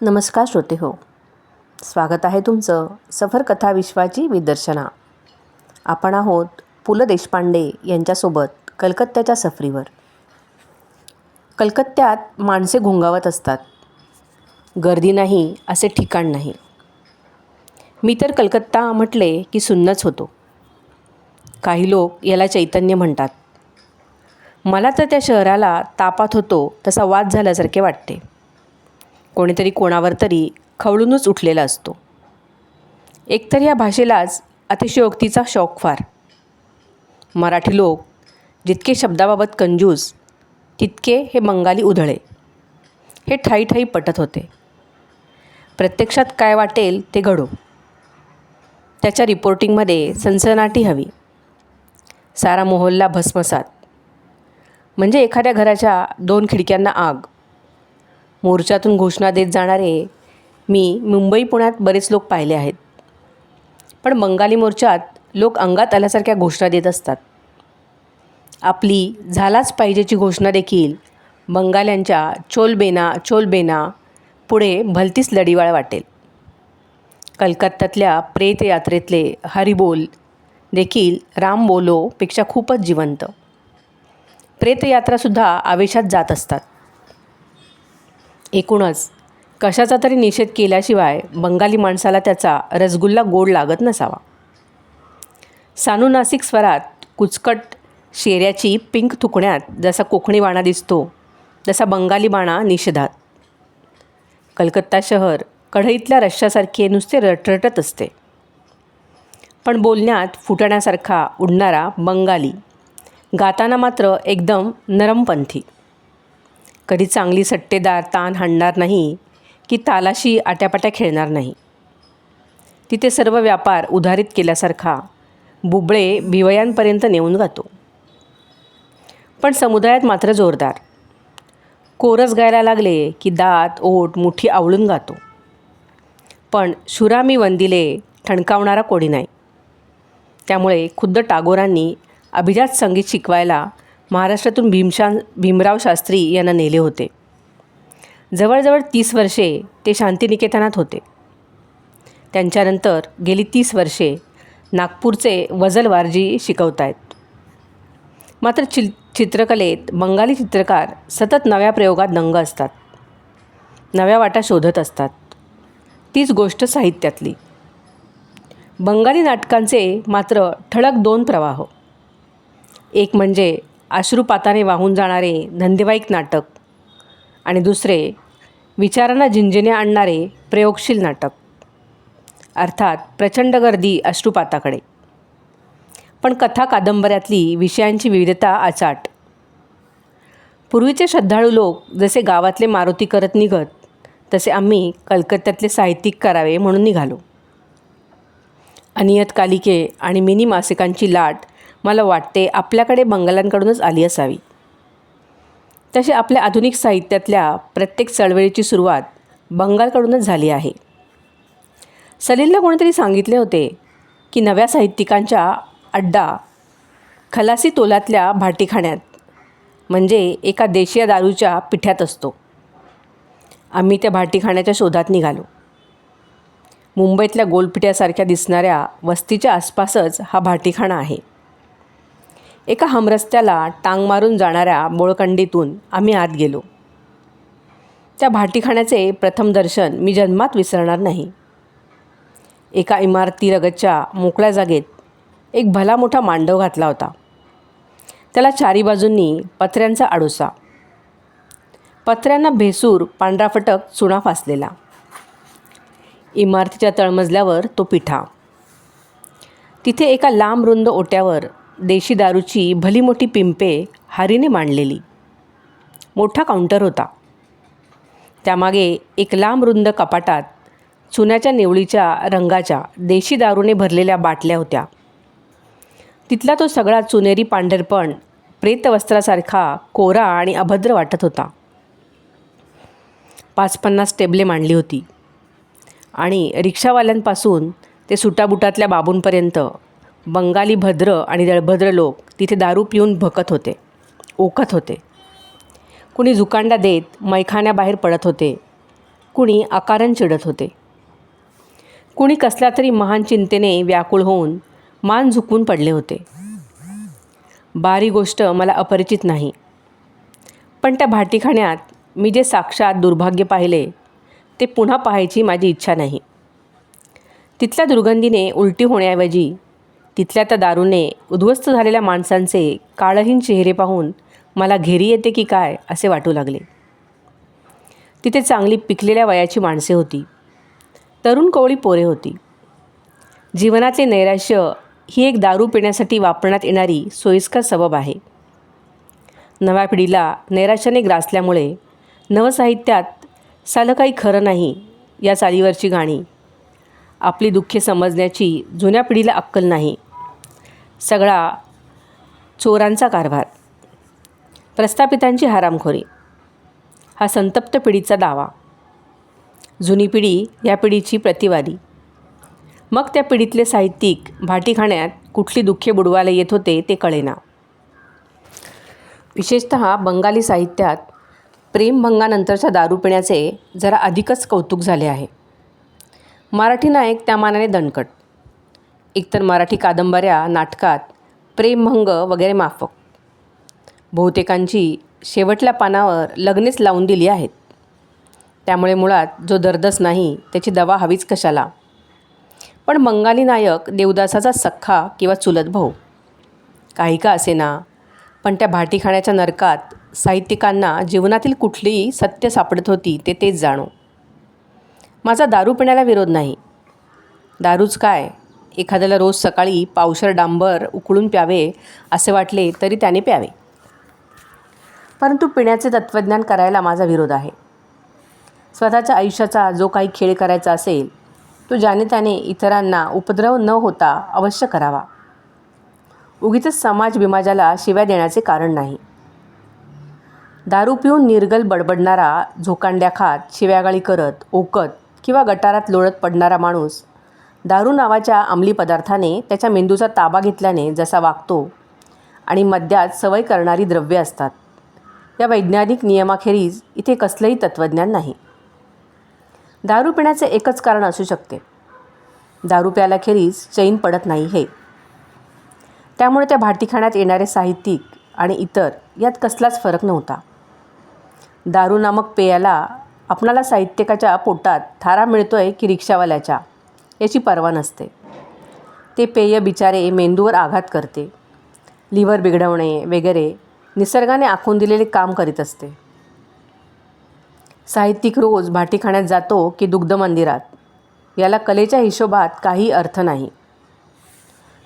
नमस्कार श्रोते हो. स्वागत आहे तुमचं सफर कथा विश्वाची विदर्शना. आपण आहोत पु ल देशपांडे यांच्यासोबत कलकत्त्याच्या सफरीवर. कलकत्त्यात माणसे घोंगावत असतात. गर्दी नाही असे ठिकाण नाही. मी तर कलकत्ता म्हटले की सुन्नच होतो. काही लोक याला चैतन्य म्हणतात. मला तर त्या शहराला तापात होतो तसा वाद झाल्यासारखे वाटते. कोणीतरी कोणावर तरी खवळूनच उठलेला असतो. एकतर या भाषेलाच अतिशयोक्तीचा शौक फार. मराठी लोक जितके शब्दाबाबत कंजूस तितके हे बंगाली उधळे. हे ठाई ठाई पटत होते. प्रत्यक्षात काय वाटेल ते घडो. त्याच्या रिपोर्टिंगमध्ये सनसनाटी हवी. सारा मोहल्ला भस्मसात. म्हणजे एखाद्या घराच्या दोन खिडक्यांना आग. मोर्चातून घोषणा देत जाणारे मी मुंबई पुण्यात बरेच लोक पाहिले आहेत. पण बंगाली मोर्चात लोक अंगात आल्यासारख्या घोषणा देत असतात. आपली झालाच पाहिजेची घोषणा देखील बंगाल्यांच्या चोलबेना चोलबेना पुढे भलतीच लढीवाळ वाटेल. कलकत्त्यातल्या प्रेत यात्रेतले हरिबोल देखील राम बोलोपेक्षा खूपच जिवंत. प्रेतयात्रासुद्धा आवेशात जात असतात. एकूणच. कशाचा तरी निषेध केल्याशिवाय बंगाली माणसाला त्याचा रसगुल्ला गोड लागत नसावा. सानुनासिक स्वरात कुचकट शेऱ्याची पिंक थुकण्यात जसा कोकणी बाणा दिसतो तसा बंगाली बाणा निषेधात. कलकत्ता शहर कढईतल्या रश्श्यासारखे नुसते रटरटत असते. पण बोलण्यात फुटण्यासारखा उडणारा बंगाली गाताना मात्र एकदम नरमपंथी. कधी चांगली सट्टेदार ताण हाणणार नाही की तालाशी आट्यापाट्या खेळणार नाही. तिथे सर्व व्यापार उधारित केल्यासारखा बुबळे भिवयांपर्यंत नेऊन गातो पण समुदायात मात्र जोरदार. कोरस गायला लागले की दात ओठ मुठी आवळून गातो. पण शुरामी वंदिले ठणकावणारा कोणी नाही. त्यामुळे खुद्द टागोरांनी अभिजात संगीत शिकवायला महाराष्ट्रातून भीमशान भीमराव शास्त्री यांना नेले होते. जवळजवळ तीस वर्षे ते शांतिनिकेतनात होते. त्यांच्यानंतर गेली तीस वर्षे नागपूरचे वजलवारजी शिकवत आहेत मात्र चि चित्रकलेत बंगाली चित्रकार सतत नव्या प्रयोगात दंग असतात. नव्या वाटा शोधत असतात. तीच गोष्ट साहित्यातली. बंगाली नाटकांचे मात्र ठळक दोन प्रवाह. एक म्हणजे अश्रुपाताने वाहून जाणारे धंदेवाईक नाटक आणि दुसरे विचारांना झिंजिने आणणारे प्रयोगशील नाटक. अर्थात प्रचंड गर्दी अश्रुपाताकडे पण कथा कादंबऱ्यातली विषयांची विविधता आचाट. पूर्वीचे श्रद्धाळू लोक जसे गावातले मारुती करत निघत तसे आम्ही कलकत्त्यातले साहित्यिक करावे म्हणून निघालो. अनियतकालिके आणि मिनी मासिकांची लाट मला वाटते आपल्याकडे बंगाल्यांकडूनच आली असावी. तसे आपल्या आधुनिक साहित्यातल्या प्रत्येक चळवळीची सुरुवात बंगालकडूनच झाली आहे. सलीलला कोणीतरी सांगितले होते की नव्या साहित्यिकांच्या अड्डा खलासी तोलातल्या भाटीखाण्यात म्हणजे एका देशीय दारूच्या पिठ्यात असतो. आम्ही त्या भाटीखाण्याच्या शोधात निघालो. मुंबईतल्या गोलपिठ्यासारख्या दिसणाऱ्या वस्तीच्या आसपासच हा भाटीखाणा आहे. एका हमरस्त्याला टांग मारून जाणाऱ्या बोळकंडीतून आम्ही आत गेलो. त्या भाटीखाण्याचे प्रथम दर्शन मी जन्मात विसरणार नाही. एका इमारतीलगतच्या मोकळ्या जागेत एक भला मोठा मांडव घातला होता. त्याला चारी बाजूंनी पत्र्यांचा आडोसा. पत्र्यांना भेसूर पांढराफटक चुना फासलेला. इमारतीच्या तळमजल्यावर तो पिठा. तिथे एका लांब रुंद ओट्यावर देशी दारूची भली मोठी पिंपे हारीने मांडलेली. मोठा काउंटर होता. त्यामागे एक लांब रुंद कपाटात चुन्याच्या निवळीच्या रंगाच्या देशी दारूने भरलेल्या बाटल्या होत्या. तिथला तो सगळा चुनेरी पांढरपण प्रेतवस्त्रासारखा कोरा आणि अभद्र वाटत होता. पाच पन्नास टेबले मांडली होती. आणि रिक्षावाल्यांपासून ते सुटाबुटातल्या बाबूंपर्यंत बंगाली भद्र आणि दळभद्र लोक तिथे दारू पिऊन भकत होते ओकत होते. कुणी झुकांडा देत मैखान्याबाहेर पडत होते कुणी आकारण चिडत होते. कुणी कसल्या तरी महान चिंतेने व्याकुळ होऊन मान झुकून पडले होते. बारी गोष्ट मला अपरिचित नाही. पण त्या भाटीखाण्यात मी जे साक्षात दुर्भाग्य पाहिले ते पुन्हा पाहायची माझी इच्छा नाही. तिथल्या दुर्गंधीने उलटी होण्याऐवजी तिथल्या त्या दारूने उद्ध्वस्त झालेल्या माणसांचे काळहीन चेहरे पाहून मला घेरी येते की काय असे वाटू लागले. तिथे चांगली पिकलेल्या वयाची माणसे होती. तरुण कोवळी पोरे होती. जीवनाचे नैराश्य ही एक दारू पिण्यासाठी वापरण्यात येणारी सोयीस्कर सबब आहे. नव्या पिढीला नैराश्याने ग्रासल्यामुळे नवसाहित्यात सालं काही खरं नाही या चालीवरची गाणी. आपली दुःखे समजण्याची जुन्या पिढीला अक्कल नाही. सगळा चोरांचा कारभार. प्रस्थापितांची हरामखोरी. हा संतप्त पिढीचा दावा. जुनी पिढी या पिढीची प्रतिवादी. मग त्या पिढीतले साहित्यिक भाटीखाण्यात कुठली दुःखे बुडवायला येत होते ते कळेना. विशेषत बंगाली साहित्यात प्रेमभंगानंतरच्या दारू पिण्याचे जरा अधिकच कौतुक झाले आहे. मराठी नायक त्या मानाने दणकट. एकतर मराठी कादंबऱ्या नाटकात प्रेमभंग वगैरे माफक. बहुतेकांची शेवटल्या पानावर लग्नेच लावून दिली आहेत. त्यामुळे मुळात जो दर्दच नाही त्याची दवा हवीच कशाला? पण बंगाली नायक देवदासाचा सख्खा किंवा चुलत भाऊ. काही का असेना पण त्या भाटीखाण्याच्या नरकात साहित्यिकांना जीवनातील कुठलीही सत्य सापडत होती ते तेच जाणो. माझा दारू पिण्याला विरोध नाही. दारूच काय? एखाद्याला रोज सकाळी पावसर डांबर उकळून प्यावे असे वाटले तरी त्याने प्यावे. परंतु पिण्याचे तत्त्वज्ञान करायला माझा विरोध आहे. स्वतःच्या आयुष्याचा जो काही खेळ करायचा असेल तो ज्याने त्याने इतरांना उपद्रव न होता अवश्य करावा. उगीच समाज बिमाजाला शिव्या देण्याचे कारण नाही. दारू पिऊन निर्गल बडबडणारा झोकांड्या खात शिव्यागाळी करत ओकत किंवा गटारात लोळत पडणारा माणूस दारू नावाच्या अंमली पदार्थाने त्याच्या मेंदूचा ताबा घेतल्याने जसा वागतो आणि मद्यात सवय करणारी द्रव्ये असतात. या वैज्ञानिक नियमाखेरीज इथे कसलंही तत्त्वज्ञान नाही. दारू पिण्याचे एकच कारण असू शकते. दारू प्यायलाखेरीज चैन पडत नाही हे. त्यामुळे त्या भाटीखाण्यात येणारे साहित्यिक आणि इतर यात कसलाच फरक नव्हता. दारू नामक पेयाला आपणाला साहित्यिकाच्या पोटात थारा मिळतोय की रिक्षावाल्याच्या? याची पर्वा नसते. ते पेय बिचारे मेंदूवर आघात करते. लिव्हर बिघडवणे वगैरे निसर्गाने आखून दिलेले काम करीत असते. साहित्यिक रोज भाटीखाण्यात जातो की दुग्ध मंदिरात. याला कलेच्या हिशोबात काही अर्थ नाही.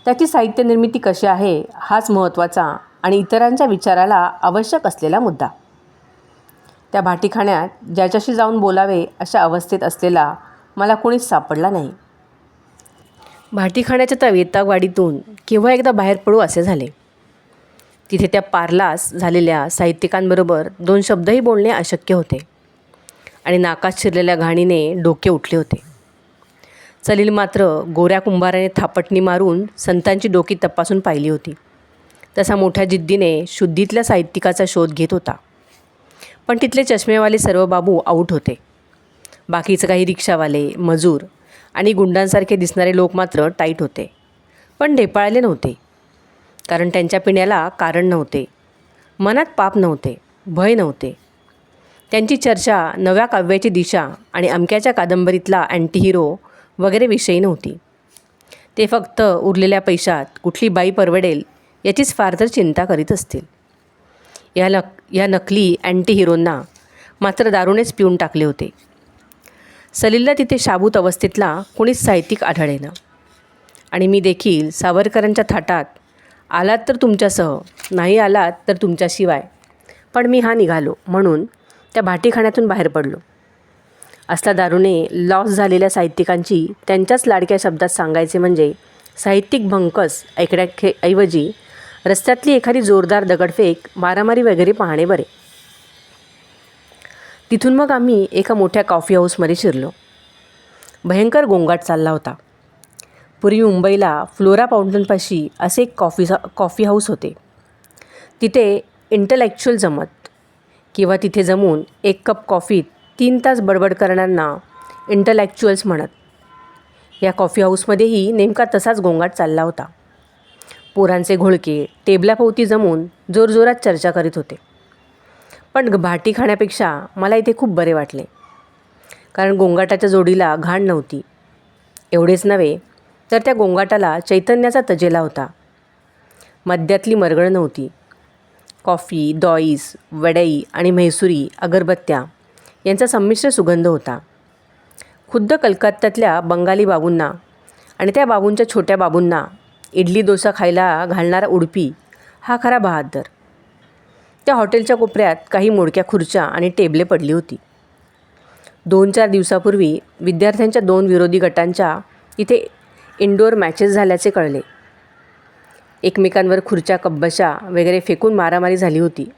त्याची साहित्य निर्मिती कशी आहे हाच महत्त्वाचा आणि इतरांच्या विचाराला आवश्यक असलेला मुद्दा. त्या भाटीखाण्यात ज्याच्याशी जाऊन बोलावे अशा अवस्थेत असलेला मला कोणीच सापडला नाही. भाटीखाण्याच्या त्या वेतागवाडीतून केव्हा एकदा बाहेर पडू असे झाले. तिथे त्या पार्लास झालेल्या साहित्यिकांबरोबर दोन शब्दही बोलणे अशक्य होते. आणि नाकात शिरलेल्या घाणीने डोके उठले होते. चलील मात्र गोऱ्या कुंभाराने थापटणी मारून संतांची डोकी तपासून पाहिली होती. तसा मोठ्या जिद्दीने शुद्धीतल्या साहित्यिकाचा शोध घेत होता. पण तिथले चष्मेवाले सर्व बाबू आऊट होते. बाकीचं काही रिक्षावाले मजूर आणि गुंडांसारखे दिसणारे लोक मात्र टाईट होते. पण ढेपाळले नव्हते. कारण त्यांच्या पिण्याला कारण नव्हते. मनात पाप नव्हते. भय नव्हते. त्यांची चर्चा नव्या काव्याची दिशा आणि अमक्याच्या कादंबरीतला अँटी हिरो वगैरे विषयी नव्हती. ते फक्त उरलेल्या पैशात कुठली बाई परवडेल याचीच फार तर चिंता करीत असतील. या नक या नकली अँटी हिरोंना मात्र दारूनेच पिऊन टाकले होते. सलीलला तिथे शाबूत अवस्थेतला कोणीच साहित्यिक आढळेना. आणि मी देखील सावरकरांच्या थाटात आलात तर तुमच्यासह नाही आलात तर तुमच्याशिवाय. पण मी हा निघालो म्हणून त्या भाटीखाण्यातून बाहेर पडलो. असला दारूने लॉस झालेल्या साहित्यिकांची त्यांच्याच लाडक्या शब्दात सांगायचे म्हणजे साहित्यिक भंकस ऐकण्याखे ऐवजी रस्त्यातली एखादी जोरदार दगडफेक मारामारी वगैरे पाहणे बरे. तिथून मग आम्ही एका मोठ्या कॉफी हाऊसमध्ये शिरलो. भयंकर गोंगाट चालला होता. पूर्वी मुंबईला फ्लोरा फाउंटनपाशी असे एक कॉफी कॉफी हाऊस होते. तिथे इंटलेक्च्युअल जमत किंवा तिथे जमून एक कप कॉफीत तीन तास बडबड करणाऱ्यांना इंटलेक्च्युअल्स म्हणत. या कॉफी हाऊसमध्येही नेमका तसाच गोंगाट चालला होता. पोरांचे घोळके टेबलाभोवती जमून जोरजोरात चर्चा करीत होते. पण भाटी खाण्यापेक्षा मला इथे खूप बरे वाटले. कारण गोंगाटाच्या जोडीला घाण नव्हती. एवढेच नव्हे तर त्या गोंगाटाला चैतन्याचा तजेला होता. मद्यातली मरगळ नव्हती. कॉफी दॉईस वडई आणि म्हैसुरी अगरबत्त्या यांचा संमिश्र सुगंध होता. खुद्द कलकत्त्यातल्या बंगाली बाबूंना आणि त्या बाबूंच्या छोट्या बाबूंना इडली डोसा खायला घालणारा उडपी हा खरा बहादर. त्या हॉटेलच्या कोपऱ्यात काही मोडक्या खुर्च्या आणि टेबले पडली होती. दोन चार दिवसापूर्वी विद्यार्थ्यांच्या दोन विरोधी गटांच्या इथे इंडोर मॅचेस झाल्याचे कळले. एकमेकांवर खुर्च्या कब्बशा वगैरे फेकून मारामारी झाली होती.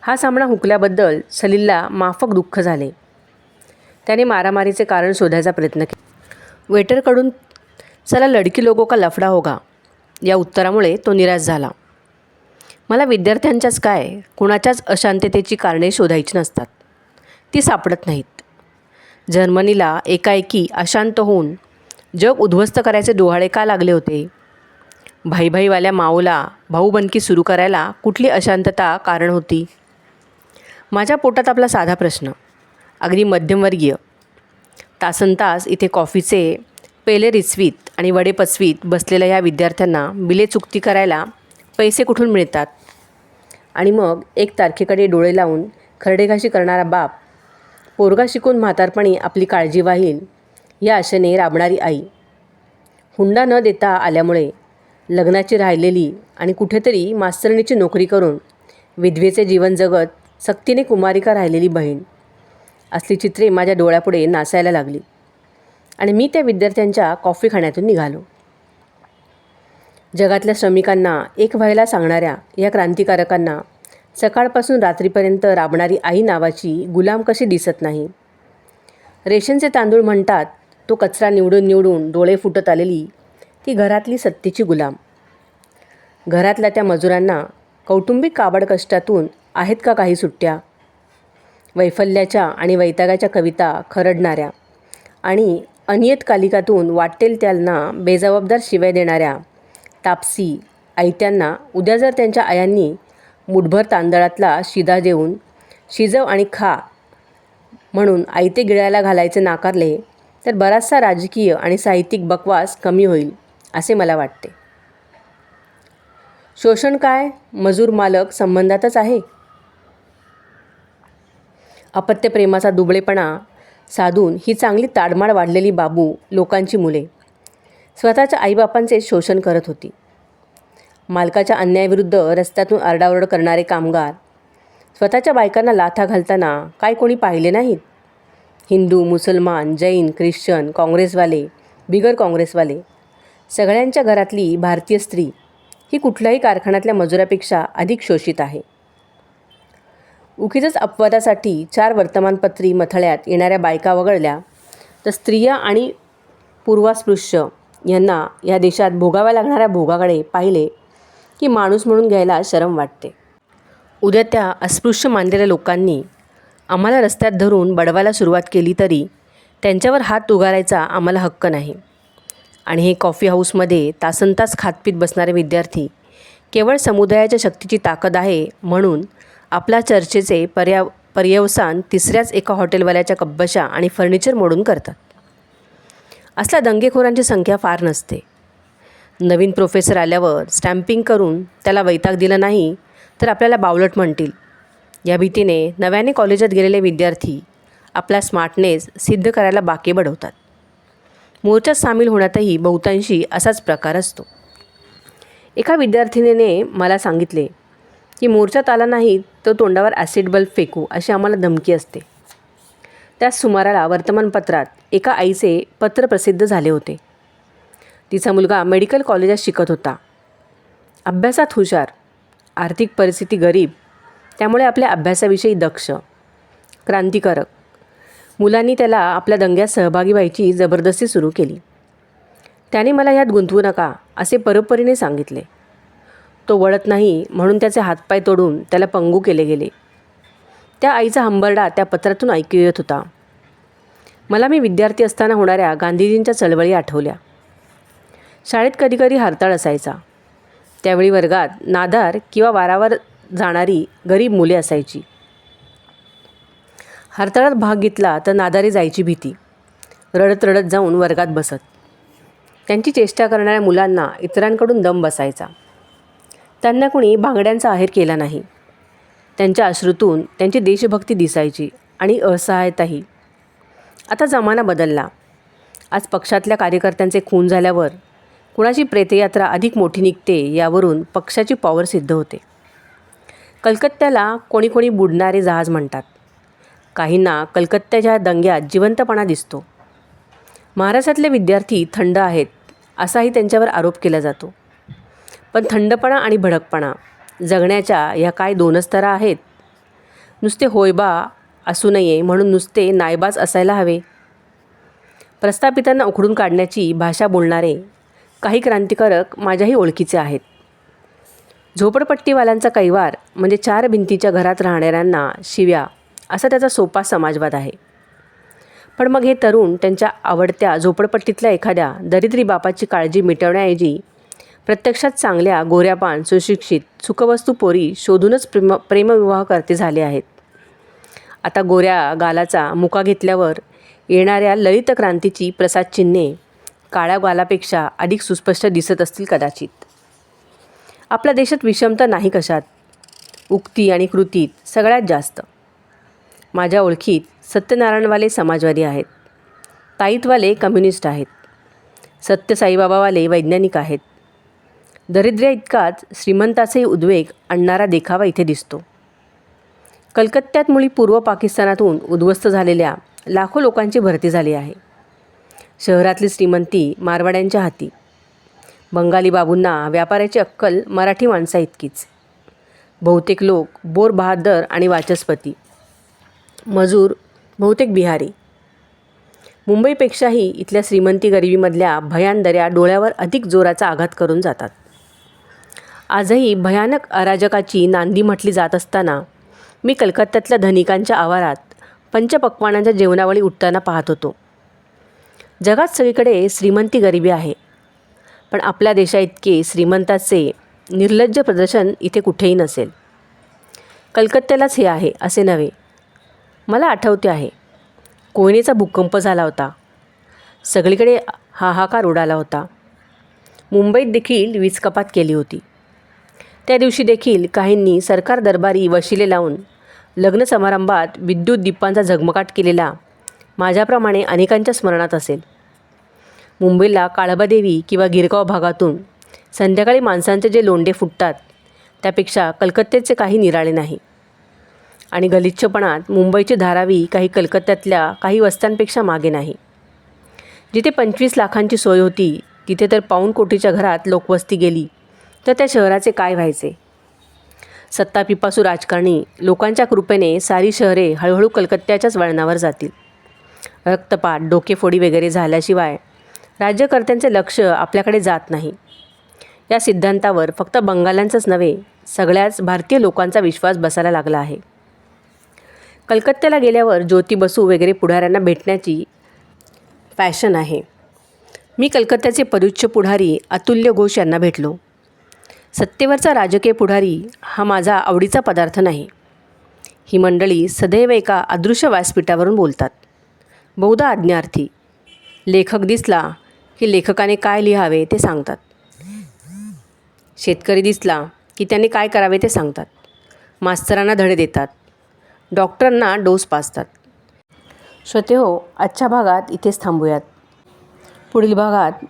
हा सामना हुकल्याबद्दल सलीलला माफक दुःख झाले. त्याने मारामारीचे कारण शोधायचा प्रयत्न केला. वेटरकडून चला लडकी लोगो का लफडा होगा? या उत्तरामुळे तो निराश झाला. मला विद्यार्थ्यांच्याच काय कुणाच्याच अशांततेची कारणे शोधायची नसतात. ती सापडत नाहीत. जर्मनीला एकाएकी अशांत होऊन जग उद्ध्वस्त करायचे डोहाळे का लागले होते? भाईभाईवाल्या माओला भाऊबंदकी सुरू करायला कुठली अशांतता कारण होती? माझ्या पोटात आपला साधा प्रश्न. अगदी मध्यमवर्गीय. तासनतास इथे कॉफीचे पेले रिचवीत आणि वडे पचवीत बसलेल्या या विद्यार्थ्यांना बिले चुकती करायला पैसे कुठून मिळतात? आणि मग एक तारखेकडे डोळे लावून खरडेघाशी करणारा बाप पोरगा शिकून म्हातारपणी आपली काळजी वाहील या आशेने राबणारी आई. हुंडा न देता आल्यामुळे लग्नाची राहिलेली आणि कुठेतरी मास्तरणीची नोकरी करून विधवेचे जीवन जगत सक्तीने कुमारिका राहिलेली बहीण. असली चित्रे माझ्या डोळ्यापुढे नाचायला लागली आणि मी त्या विद्यार्थ्यांच्या कॉफी खाण्यातून निघालो. जगातल्या श्रमिकांना एक व्हायला सांगणाऱ्या या क्रांतिकारकांना सकाळपासून रात्रीपर्यंत राबणारी आई नावाची गुलाम कशी दिसत नाही? रेशनचे तांदूळ म्हणतात तो कचरा निवडून निवडून डोळे फुटत आलेली ती घरातली सत्तेची गुलाम. घरातल्या त्या मजुरांना कौटुंबिक काबड कष्टातून आहेत का काही सुट्ट्या? वैफल्याच्या आणि वैतागाच्या कविता खरडणाऱ्या आणि अनियतकालिकातून वाटेल त्यांना बेजबाबदार शिव्या देणाऱ्या तापसी आयत्यांना उद्या जर त्यांच्या आयांनी मुठभर तांदळातला शिदा देऊन शिजव आणि खा म्हणून आयते गिळायला घालायचे नाकारले तर बराचसा राजकीय आणि साहित्यिक बकवास कमी होईल असे मला वाटते. शोषण काय? मजूर मालक संबंधातच आहे? अपत्य प्रेमाचा दुबळेपणा साधून ही चांगली ताडमाड वाढलेली बाबू लोकांची मुले. स्वतःच्या आईबापांचे शोषण करत होती. मालकाच्या अन्यायाविरुद्ध रस्त्यातून आरडाओरड करणारे कामगार स्वतःच्या बायकांना लाथा घालताना काय कोणी पाहिले नाहीत? हिंदू मुसलमान जैन ख्रिश्चन काँग्रेसवाले बिगर काँग्रेसवाले सगळ्यांच्या घरातली भारतीय स्त्री ही कुठल्याही कारखान्यातल्या मजुरापेक्षा अधिक शोषित आहे. उगीचच अपवादासाठी चार वर्तमानपत्री मथळ्यात येणाऱ्या बायका वगळल्या तर स्त्रिया आणि पूर्वास्पृश्य यांना या देशात भोगाव्या लागणाऱ्या भोगाकडे पाहिले की माणूस म्हणून घ्यायला शरम वाटते. उद्या त्या अस्पृश्य मानलेल्या लोकांनी आम्हाला रस्त्यात धरून बडवायला सुरुवात केली तरी त्यांच्यावर हात उगारायचा आम्हाला हक्क नाही. आणि हे कॉफी हाऊसमध्ये तासनतास खातपीत बसणारे विद्यार्थी केवळ समुदायाच्या शक्तीची ताकद आहे म्हणून आपल्या चर्चेचे पर्या पर्यवसान तिसऱ्याच एका हॉटेलवाल्याच्या कब्बशा आणि फर्निचर मोडून करतात. असल्या दंगेखोरांची संख्या फार नसते. नवीन प्रोफेसर आल्यावर स्टॅम्पिंग करून त्याला वैताग दिला नाही तर आपल्याला बावलट म्हणतील. या भीतीने नव्याने कॉलेजात गेलेले विद्यार्थी आपला स्मार्टनेस सिद्ध करायला बाकी बडवतात. मोर्चात सामील होण्यातही बहुतांशी असाच प्रकार असतो. एका विद्यार्थिनीने मला सांगितले की मोर्चात आला नाही तर तोंडावर ॲसिड बल्ब फेकू अशी आम्हाला धमकी असते. त्याच सुमाराला वर्तमानपत्रात एका आईचे पत्र प्रसिद्ध झाले होते. तिचा मुलगा मेडिकल कॉलेजात शिकत होता. अभ्यासात हुशार आर्थिक परिस्थिती गरीब त्यामुळे आपल्या अभ्यासाविषयी दक्ष क्रांतिकारक. मुलांनी त्याला आपल्या दंग्यात सहभागी व्हायची जबरदस्ती सुरू केली. त्याने मला यात गुंतवू नका असे परोपरीने सांगितले. तो वळत नाही म्हणून त्याचे हातपाय तोडून त्याला पंगू केले गेले. त्या आईचा हंबरडा त्या पत्रातून ऐकू येत होता. मला मी विद्यार्थी असताना होणाऱ्या गांधीजींच्या चळवळी आठवल्या. शाळेत कधीकधी हरताळ असायचा. त्यावेळी वर्गात नादार किंवा वारावर जाणारी गरीब मुले असायची. हरताळात भाग घेतला तर नादारी जायची भीती. रडत रडत जाऊन वर्गात बसत. त्यांची चेष्टा करणाऱ्या मुलांना इतरांकडून दम बसायचा. त्यांना कुणी भांगड्यांचा आहेर केला नाही. त्यांच्या अश्रूतून त्यांची देशभक्ती दिसायची आणि असहायताही. आता जमाना बदलला. आज पक्षातल्या कार्यकर्त्यांचे खून झाल्यावर कुणाची प्रेतयात्रा अधिक मोठी निघते यावरून पक्षाची पॉवर सिद्ध होते. कलकत्त्याला कोणी कोणी बुडणारे जहाज म्हणतात. काहींना कलकत्त्याच्या दंग्यात जिवंतपणा दिसतो. महाराष्ट्रातले विद्यार्थी थंड आहेत असाही त्यांच्यावर आरोप केला जातो. पण थंडपणा आणि भडकपणा जगण्याच्या ह्या काय दोनच तरा आहेत? नुसते होयबा असू नये म्हणून नुसते नायबाज असायला हवे. प्रस्थापितांना उखडून काढण्याची भाषा बोलणारे काही क्रांतिकारक माझ्याही ओळखीचे आहेत. झोपडपट्टीवाल्यांचा कैवार म्हणजे चार भिंतीच्या घरात राहणाऱ्यांना शिव्या असा त्याचा सोपा समाजवाद आहे. पण मग हे तरुण त्यांच्या आवडत्या झोपडपट्टीतल्या एखाद्या दरिद्री बापाची काळजी मिटवण्याऐवजी प्रत्यक्षात चांगल्या गोऱ्यापान सुशिक्षित सुखवस्तू पोरी शोधूनच प्रेम प्रेमविवाह करते झाले आहेत. आता गोऱ्या गालाचा मुका घेतल्यावर येणाऱ्या ललित क्रांतीची प्रसाद चिन्हे काळ्या गालापेक्षा अधिक सुस्पष्ट दिसत असतील कदाचित. आपल्या देशात विषमता नाही कशात? उक्ती आणि कृतीत सगळ्यात जास्त. माझ्या ओळखीत सत्यनारायणवाले समाजवादी आहेत. ताईतवाले कम्युनिस्ट आहेत. सत्य साईबाबावाले वैज्ञानिक आहेत. दरिद्र्या इतकाच श्रीमंताचाही उद्वेग आणणारा देखावा इथे दिसतो. कलकत्त्यात मुळी पूर्व पाकिस्तानातून उद्ध्वस्त झालेल्या लाखो लोकांची भरती झाली आहे. शहरातली श्रीमंती मारवाड्यांच्या हाती. बंगाली बाबूंना व्यापाराची अक्कल मराठी माणसा इतकीच बहुतेक लोक बोर बहादर आणि वाचस्पती. मजूर बहुतेक बिहारी. मुंबईपेक्षाही इथल्या श्रीमंती गरिबीमधल्या भयांदऱ्या डोळ्यावर अधिक जोराचा आघात करून जातात. आजही भयानक अराजकाची नांदी म्हटली जात असताना मी कलकत्त्यातल्या धनिकांच्या आवारात पंचपक्वानांच्या जेवणावळी उठताना पाहत होतो. जगात सगळीकडे श्रीमंती गरिबी आहे. पण आपल्या देशाइतके श्रीमंताचे निर्लज्ज प्रदर्शन इथे कुठेही नसेल. कलकत्त्यालाच हे आहे असे नव्हे. मला आठवते आहे. कोयनेचा भूकंप झाला होता. सगळीकडे हाहाकार उडाला होता. मुंबईत देखील वीज कपात केली होती. त्या दिवशी देखील काहींनी सरकार दरबारी वशिले लावून लग्न समारंभात विद्युत दीपांचा झगमगाट केलेला माझ्याप्रमाणे अनेकांच्या स्मरणात असेल. मुंबईला काळबादेवी किंवा गिरगाव भागातून संध्याकाळी माणसांचे जे लोंडे फुटतात त्यापेक्षा कलकत्त्याचे काही निराळे नाही. आणि गलिच्छपणात मुंबईची धारावी काही कलकत्त्यातल्या काही वस्त्यांपेक्षा मागे नाही. जिथे पंचवीस लाखांची सोय होती तिथे तर पाऊण कोटीच्या घरात लोकवस्ती गेली. तर त्या शहराचे काय व्हायचे? सत्तापिपासू राजकारणी लोकांच्या कृपेने सारी शहरे हळूहळू कलकत्त्याच्याच वळणावर जातील. रक्तपात डोकेफोडी वगैरे झाल्याशिवाय राज्यकर्त्यांचे लक्ष आपल्याकडे जात नाही. या सिद्धांतावर फक्त बंगाल्यांचंच नव्हे सगळ्याच भारतीय लोकांचा विश्वास बसायला लागला आहे. कलकत्त्याला गेल्यावर ज्योती बसू वगैरे पुढाऱ्यांना भेटण्याची फॅशन आहे. मी कलकत्त्याचे पदुच्च पुढारी अतुल्य घोष यांना भेटलो. सत्तेवरचा राजकीय पुढारी हा माझा आवडीचा पदार्थ नाही. ही मंडळी सदैव एका अदृश्य व्यासपीठावरून बोलतात. बहुधा आज्ञार्थी. लेखक दिसला की लेखकाने काय लिहावे ते सांगतात. शेतकरी दिसला की त्यांनी काय करावे ते सांगतात. मास्तरांना धडे देतात. डॉक्टरांना डोस पाजतात. श्रोते हो आजच्या भागात इथेच थांबूयात. पुढील भागात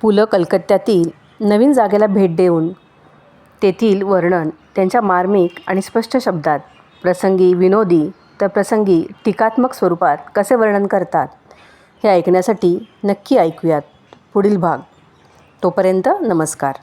पु ल कलकत्त्यातील नवीन जागेला भेट देऊन तेथील वर्णन त्यांच्या मार्मिक आणि स्पष्ट शब्दात प्रसंगी विनोदी तर प्रसंगी टीकात्मक स्वरूपात कसे वर्णन करतात हे ऐकण्यासाठी नक्की ऐकूयात पुढील भाग. तोपर्यंत नमस्कार.